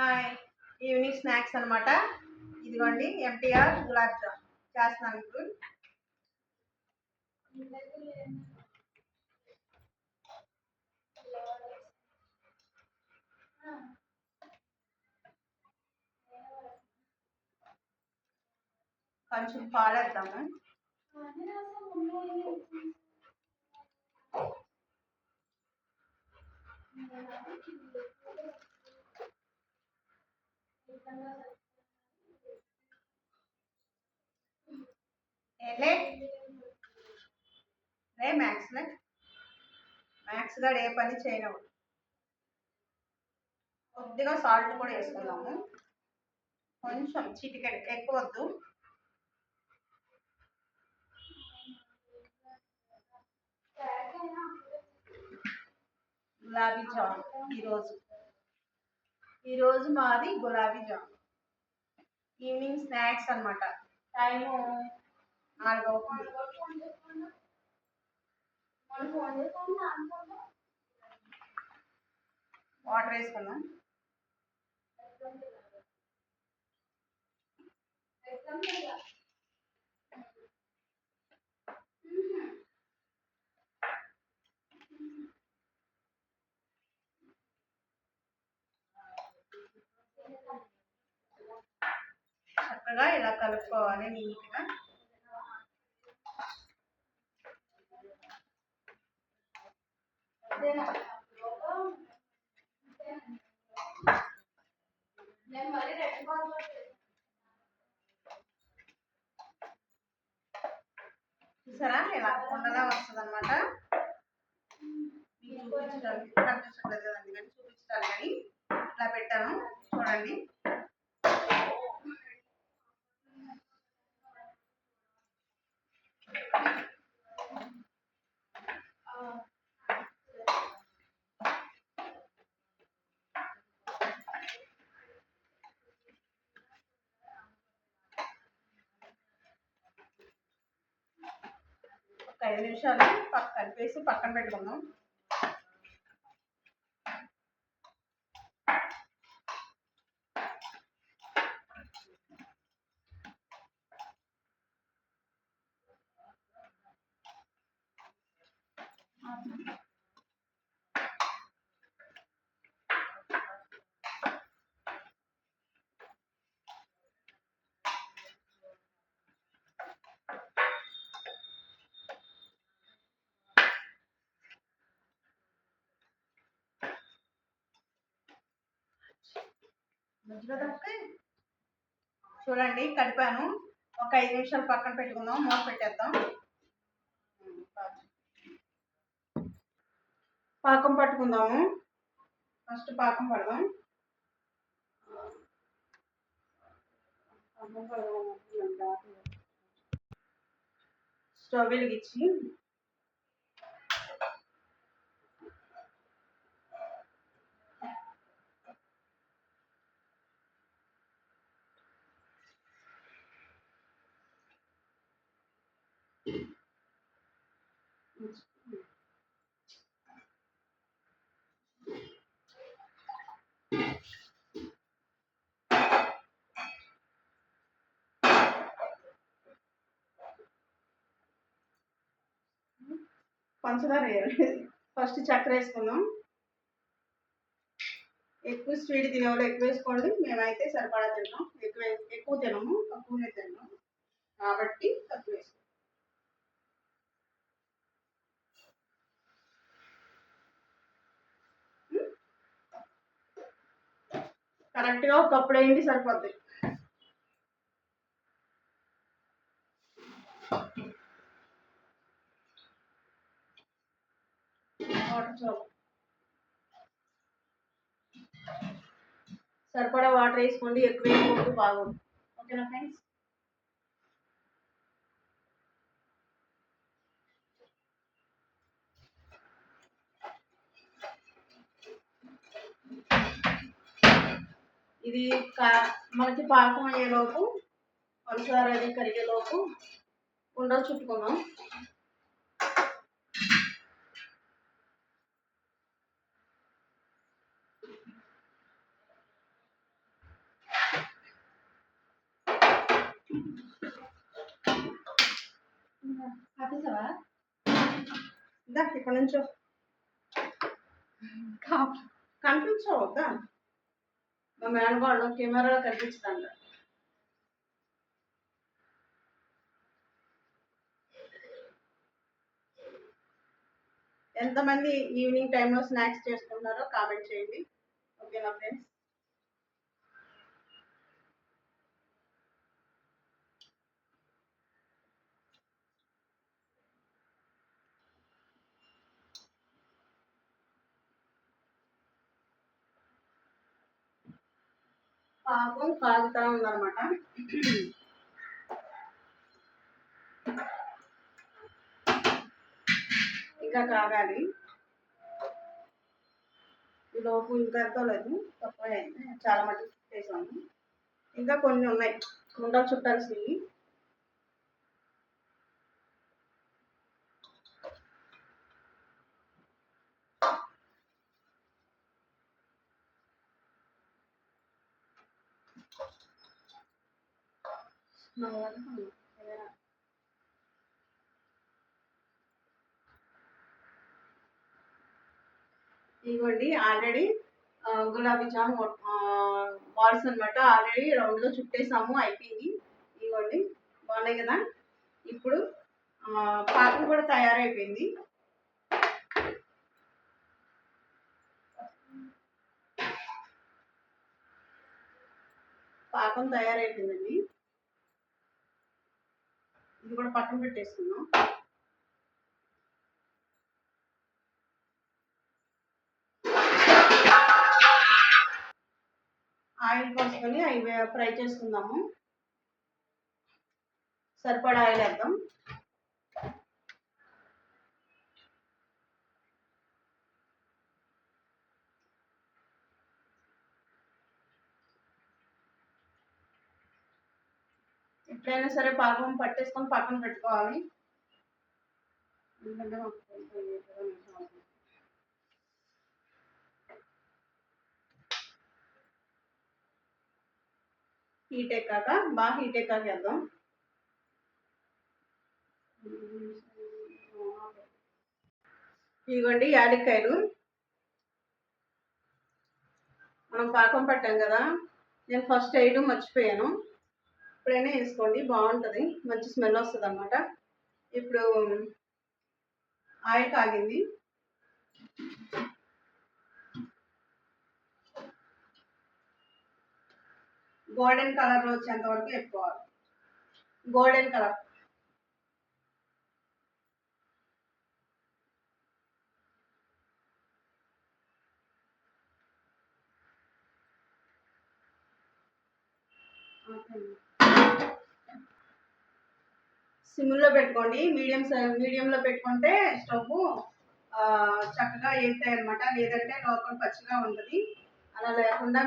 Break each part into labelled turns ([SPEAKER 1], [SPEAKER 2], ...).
[SPEAKER 1] Hi. Evening snacks అనమాట ఇదిగోండి MTR gulab jam. చేస్తున్నాను ఇప్పుడు. కొంచెం పాడేద్దాము? లే రే మ్యాథ్స్ మ్యాథ్స్ గారు ఏ పని చేయనవు. కొద్దిగా సాల్ట్ కూడా వేసుకుందాము. కొంచెం చిటికెడు ఎక్కువ వద్దు. గులాబీ జామ్ ఈరోజు. ఈరోజు మాది గులాబీ జామ్. ఈవినింగ్ స్నాక్స్ అనమాట టైము నాలుగు అవుతుంది. వాటర్ వేసుకుందాం చక్కగా ఇలా కలుపుకోవాలి నీట్గా. చూసారా? ఇలా ఉండలా వస్తుంది అనమాట మీకు చూపించడానికి కనిపించట్లేదు కదండి కానీ చూపించడానికి. కానీ ఇలా పెట్టాను. చూడండి ఒక ఐదు నిమిషాలు పక్కన వేసి పక్కన పెట్టుకుందాం. చూడండి కడిపాను ఒక ఐదు నిమిషాలు పక్కన పెట్టుకుందాం మూత పెట్టేద్దాం. పాకం పట్టుకుందాము. ఫస్ట్ పాకం పడదాం. స్టవ్ వెలిగించి పంచదార వేయాలి. ఫస్ట్ చక్కెర వేసుకుందాం. ఎక్కువ స్వీట్ తినేవాళ్ళు ఎక్కువ వేసుకోండి మేమైతే సరిపడా తిన్నాం ఎక్కువ ఎక్కువ తినము తక్కువనే తిన్నాం కాబట్టి తక్కువ వేసుకోండి కరెక్ట్గా ఒక కప్పుడు వేయండి సరిపోద్ది సరిపడా వాటర్ వేసుకోండి ఎక్కువ వేసుకోవద్దు బాగుంది. ఓకేనా ఫ్రెండ్స్? ఇది మనకి పాకం అయ్యేలోపు పంచదార అది కరిగేలోపు ఉండలు చుట్టుకున్నాం. ఇక్కడ నుంచో. కనిపించవద్దా? మా మేనగోళ్ళు కెమెరాలో కనిపించదంట. ఎంతమంది ఈవినింగ్ టైంలో స్నాక్స్ చేసుకుంటారో కామెంట్ చేయండి. ఓకేనా ఫ్రెండ్స్? పాపం కాగుతా ఉందన్నమాట. ఇంకా కాగాలి ఈ లోపు ఇంకా ఎంతో లేదు తక్కువ చాలా మటుకు చేసాము ఇంకా కొన్ని ఉన్నాయి. ఉండలు చుట్టాల్సినవి ఇదిగోండి ఆల్రెడీ గులాబీ జామ్ బాల్స్ అనమాట ఆల్రెడీ రౌండ్లో చుట్టేసాము అయిపోయింది. ఇదిగోండి బాగున్నాయి కదా? ఇప్పుడు పాకం కూడా తయారైపోయింది. పాకం తయారైపోయిందండి. ఇది కూడా పక్కన పెట్టేసుకున్నాం ఆయిల్ పోసుకొని అవి ఫ్రై చేసుకుందాము. సరిపడా ఆయిల్ వేద్దాం. ఎప్పుడైనా సరే పాకం పట్టేసుకొని పక్కన పెట్టుకోవాలి. ఎందుకంటే హీట్ ఎక్కాక బాగా హీట్ ఎక్కాక వేద్దాం ఇదిగోండి యాలక్కాయలు. మనం పాకం పట్టాం కదా. నేను ఫస్ట్ వేయడం మర్చిపోయాను. ఇప్పుడైనా వేసుకోండి బాగుంటుంది. మంచి స్మెల్ వస్తుంది అనమాట ఇప్పుడు ఆయిల్ కాగింది. గోల్డెన్ కలర్ వచ్చేంత వరకు వేసుకోవాలి. Golden colour. సిమ్లో పెట్టుకోండి. మీడియం మీడియంలో పెట్టుకుంటే స్టవ్ చక్కగా వేస్తాయి అనమాట లేదంటే లోపల పచ్చిగా ఉంటుంది. అలా లేకుండా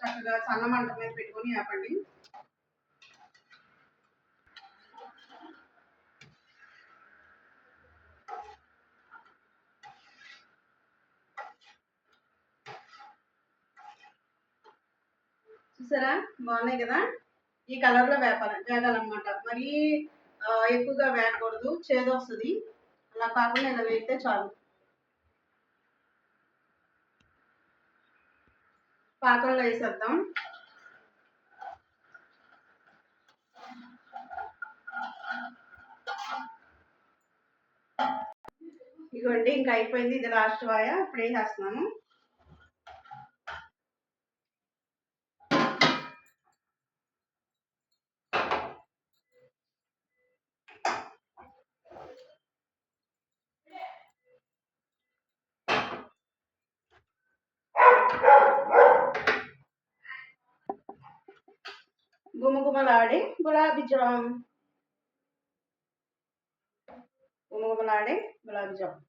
[SPEAKER 1] చక్కగా సన్న మంట మీద పెట్టుకొని ఆపండి. చూసారా? బాగున్నాయి కదా? ఈ కలర్లో వేపాలి వేగాలన్నమాట. మరీ ఎక్కువగా వేయకూడదు చేదొస్తుంది. అలా కాకుండా ఇలా వేస్తే చాలు. పాకంలో వేసేద్దాం. ఇదిగోండి ఇంకా అయిపోయింది. ఇది లాస్ట్ వాయ. ఇప్పుడు వేసేస్తున్నాము గుమగుమలాడే గులాబీ జామ్. గుమగుమలాడే గులాబీ జామ్.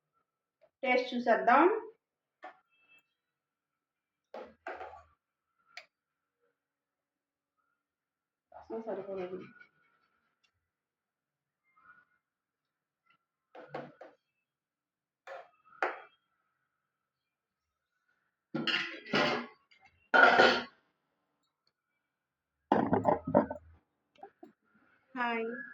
[SPEAKER 1] టేస్ట్ చూసేద్దాం. సరిపోలేదు. హాయ్